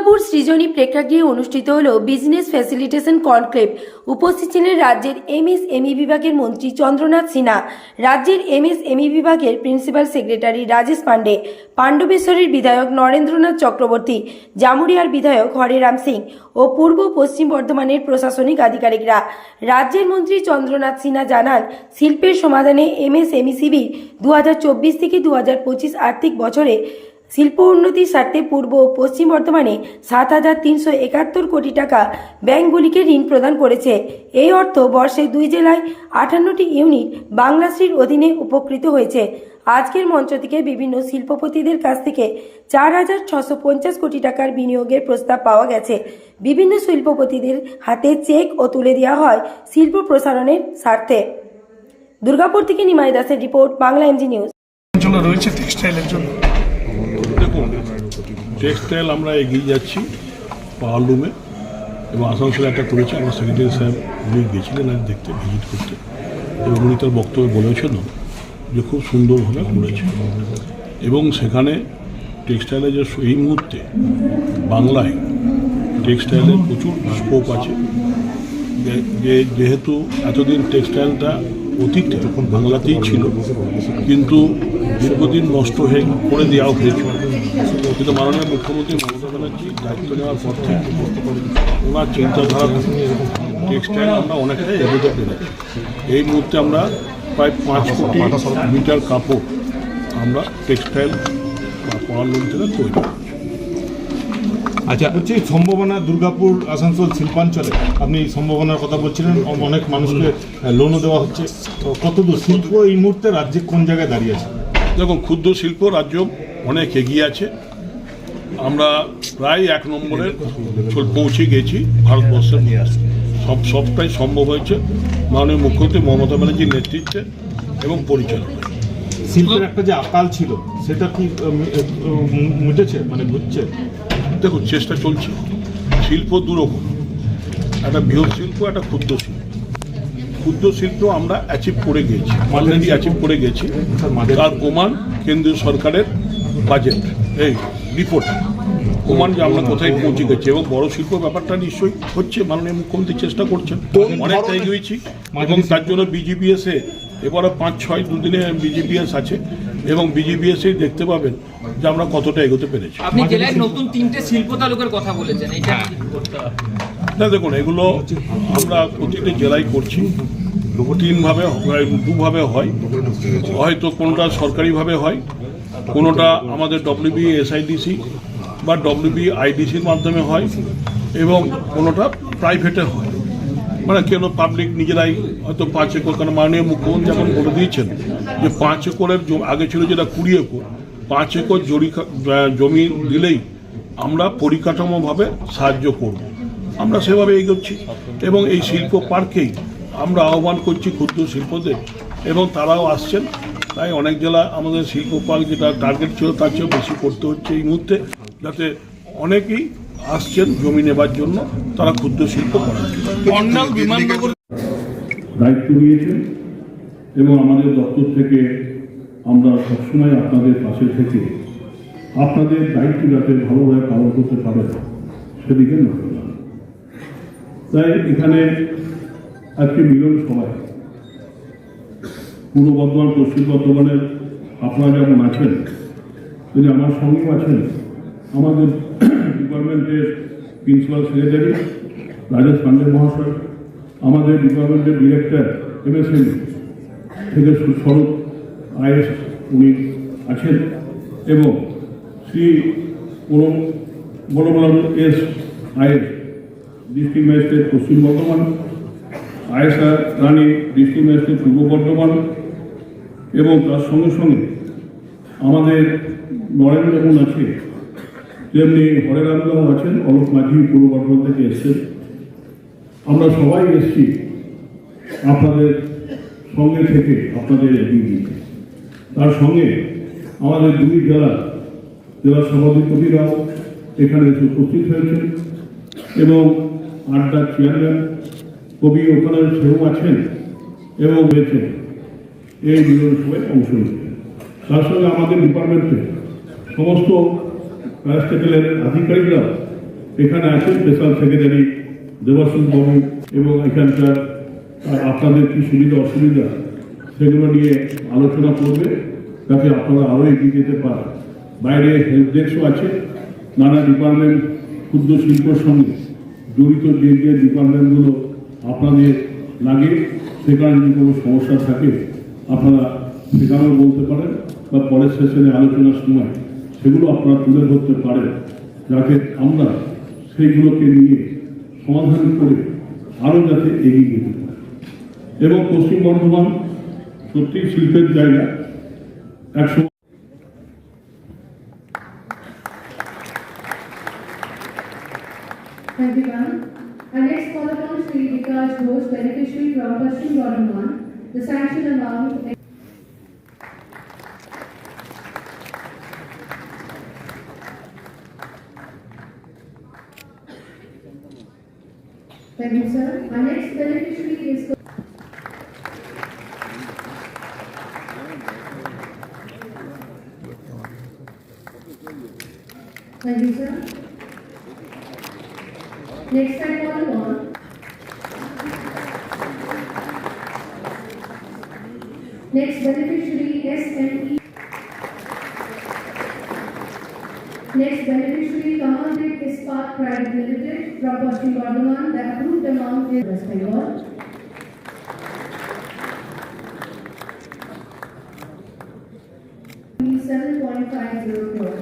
দুর্গাপুর সৃজনী প্রেক্ষাগৃহে অনুষ্ঠিত হল বিজনেস ফ্যাসিলিটেশন কনক্লেভ। উপস্থিত ছিলেন রাজ্যের এমএসএমই বিভাগের মন্ত্রী চন্দ্রনাথ সিনহা, রাজ্যের এমএসএমই বিভাগের প্রিন্সিপাল সেক্রেটারি রাজেশ পান্ডে পাণ্ডবেশ্বরের বিধায়ক নরেন্দ্রনাথ চক্রবর্তী, জামুরিয়ার বিধায়ক হরেরাম সিং ও পূর্ব পশ্চিম বর্ধমানের প্রশাসনিক আধিকারিকরা। রাজ্যের মন্ত্রী চন্দ্রনাথ সিনহা জানান, শিল্পের সমাধানে এমএসএমই শিবির দু থেকে দু হাজার পঁচিশ আর্থিক বছরে শিল্প উন্নতির স্বার্থে পূর্ব ও পশ্চিম বর্ধমানে সাত হাজার তিনশো একাত্তর কোটি টাকা ব্যাংকগুলিকে ঋণ প্রদান করেছে। এই অর্থ বর্ষে দুই জেলায় আটান্নটি ইউনিট বাংলাশ্রীর অধীনে উপকৃত হয়েছে। আজকের মঞ্চ থেকে বিভিন্ন শিল্পপতিদের কাছ থেকে চার হাজার ছশো পঞ্চাশ কোটি টাকার বিনিয়োগের প্রস্তাব পাওয়া গেছে। বিভিন্ন শিল্পপতিদের হাতে চেক ও তুলে দেওয়া হয় শিল্প প্রসারণের স্বার্থে। দুর্গাপুর থেকে নিমাই দাসের রিপোর্ট, বাংলা এমজি নিউজ। রয়েছে টেক্সটাইলের জন্য। টেক্সটাইল আমরা এগিয়ে যাচ্ছি পাওয়ার পাওয়ারলুমে এবং আসানসোলে একটা করেছি, আমার সেক্রেটারি সাহেব উনি গেছিলেন আজ দেখতে ভিজিট করতে। এবং উনি তার বক্তব্যে বলেছেন যে খুব সুন্দরভাবে করেছে এবং সেখানে টেক্সটাইলে যে এই মুহূর্তে বাংলায় টেক্সটাইলের প্রচুর স্কোপ আছে। যে যেহেতু এতদিন টেক্সটাইলটা অতীতে বাংলাতেই ছিল, কিন্তু দীর্ঘদিন নষ্ট হয়ে করে দেওয়া হয়েছিল কিন্তু মাননীয় মুখ্যমন্ত্রী মমতা ব্যানার্জি দায়িত্ব নেওয়ার পর থেকে ওনার চিন্তাধারা টেক্সটাইল আমরা অনেকটাই এগোতে পেরেছি। এই মুহূর্তে আমরা প্রায় পাঁচ কোটি মিটার কাপড় আমরা টেক্সটাইল বা পাওয়ারলুম থেকে তৈরি। আচ্ছা হচ্ছে সম্ভাবনা দুর্গাপুর আসানসোল শিল্পাঞ্চলে আপনি এই সম্ভাবনার কথা বলছিলেন অনেক মানুষকে লোনও দেওয়া হচ্ছে। তো কতদূর? শিল্প এই মুহূর্তে রাজ্যে কোন জায়গায় দাঁড়িয়ে আছে? দেখুন ক্ষুদ্র শিল্প রাজ্য অনেক এগিয়ে আছে। আমরা প্রায় এক নম্বরে পৌঁছে গেছি ভারতবর্ষের মধ্যে। সব সবটাই সম্ভব হয়েছে। মাননীয় মুখ্যমন্ত্রী মমতা ব্যানার্জির নেতৃত্বে এবং পরিচালনায় শিল্পের একটা যে আকাল ছিল সেটা কি মিটেছে মানে ঘুরছে? দেখুন চেষ্টা চলছে। শিল্প দুরকম। একটা বৃহৎ শিল্প একটা ক্ষুদ্র শিল্প। ক্ষুদ্র শিল্প আমরা অ্যাচিভ করে গেছি। অলরেডি অ্যাচিভ করে গেছি। তার প্রমাণ কেন্দ্রীয় সরকারের বাজেট। এই রিপোর্ট প্রমাণ যে আমরা কোথায় পৌঁছে গেছি এবং বড় শিল্প ব্যাপারটা নিশ্চয়ই হচ্ছে মাননীয় মুখ্যমন্ত্রী চেষ্টা করছেন। অনেকটা এগিয়েছি এবং তার জন্য বিজিবিএসে এবারে পাঁচ ছয় দুদিনে বিজিবিএস আছে এবং বিজিবিএসে দেখতে পাবেন যে আমরা কতটা এগোতে পেরেছি। আপনি জেলায় নতুন তিনটে শিল্প তালুকের কথা বলেছেন এটা হ্যাঁ। কি করতে হবে? না দেখুন এগুলো আমরা প্রতিটি জেলায় করছি। তিনভাবে হয়, দুভাবে হয়। হয়তো কোনোটা সরকারিভাবে হয় কোনোটা আমাদের ডব্লিউবি এসআইডিসি বা ডব্লিউবি আইডিসির মাধ্যমে হয় এবং কোনোটা প্রাইভেটে হয়। মানে কেন পাবলিক নিজেরাই হয়তো পাঁচ একর কারণ মাননীয় মুখ্যমন্ত্রী এখন বলে দিয়েছেন যে পাঁচ একরের আগে ছিল যেটা কুড়ি একর, পাঁচ একর জরি জমি দিলেই আমরা পরিকাঠামোভাবে সাহায্য করব। আমরা সেভাবে এগোচ্ছি এবং এই শিল্প পার্কেই আমরা আহ্বান করছি ক্ষুদ্র শিল্পদের এবং তারাও আসছেন। তাই অনেক জেলা আমাদের শিল্প পার্ক যেটা টার্গেট ছিল তার চেয়েও বেশি করতে হচ্ছে এই মুহূর্তে যাতে অনেকেই আসছেন জমি নেবার জন্য তারা ক্ষুদ্র শিল্প বিমানবন্দর দায়িত্ব নিয়েছেন এবং আমাদের দপ্তর থেকে আমরা সবসময় আপনাদের পাশে থেকে আপনাদের দায়িত্ব যাতে ভালোভাবে পালন করতে পারে সেদিকে নজর তাই এখানে আজকে মিলন সভায় পূর্ব বর্ধমান পশ্চিম বর্ধমানের আপনারা যেমন আছেন তিনি আমার সঙ্গেও আছেন, আমাদের ডিপার্টমেন্টের প্রিন্সিপাল সেক্রেটারি, রাজেশ পান্ডে মহাশয়, আমাদের ডিপার্টমেন্টের ডিরেক্টর এমএসএম থেকে স্বরূপ আইএস উনি আছেন এবং শ্রী পরম বড়বলাল S IAS, district magistrate Paschim Bardhaman Ayesha Rani, district magistrate Purba Bardhaman এবং তার সঙ্গে সঙ্গে আমাদের নরেন্দ্র যেমন আছে, তেমনি হরেরামদাও আছেন, অলোক মাঝি পূর্ব বর্ধমান থেকে এসছেন। আমরা সবাই এসছি আপনাদের সঙ্গে থেকে, আপনাদের তার সঙ্গে আমাদের দুই জেলা জেলা সভাধিপতিরাও এখানে এসে উপস্থিত হয়েছেন এবং আড্ডার চেয়ারম্যান কবি ওখানে সেও আছেন এবং রয়েছেন। এই মিলন সভায় অংশ নিচ্ছে। তার সঙ্গে আমাদের ডিপার্টমেন্টে সমস্ত প্যারাস্টেটেলের আধিকারিকরা এখানে আছেন স্পেশাল সেক্রেটারি দেবাশিস বাবু এবং এখানকার আপনাদের কি সুবিধা, অসুবিধা সেগুলো নিয়ে আলোচনা করবে, যাতে আপনারা আরও এগিয়ে যেতে পারেন। বাইরে হেল্প ডেস্কও আছে। নানা ডিপার্টমেন্ট ক্ষুদ্র শিল্পর সঙ্গে জড়িত যে যে ডিপার্টমেন্টগুলো আপনাদের লাগে সেখানে যদি কোনো সমস্যা থাকে আপনারা সেখানেও বলতে পারেন বা পরের সেশনে আলোচনার সময় সেগুলো আপনারা তুলে ধরতে পারেন যাতে আমরা সেইগুলোকে নিয়ে সমাধান করে আরও যাতে এগিয়ে যেতে পারি এবং পশ্চিম বর্ধমান সত্যিই শিল্পের জায়গা একসময় Thank you, ma'am. Our next call upon Shri Vikas Ghosh, beneficiary from Paschim Bardhaman. The sanction amount Thank you, sir. Our next beneficiary is Thank you, sir. Next I call on. Next beneficiary SME. Next beneficiary Kamaldev Ispat Private Limited from Paschim Bardhaman. The approved amount is West Bengal. Seven point five zero crore.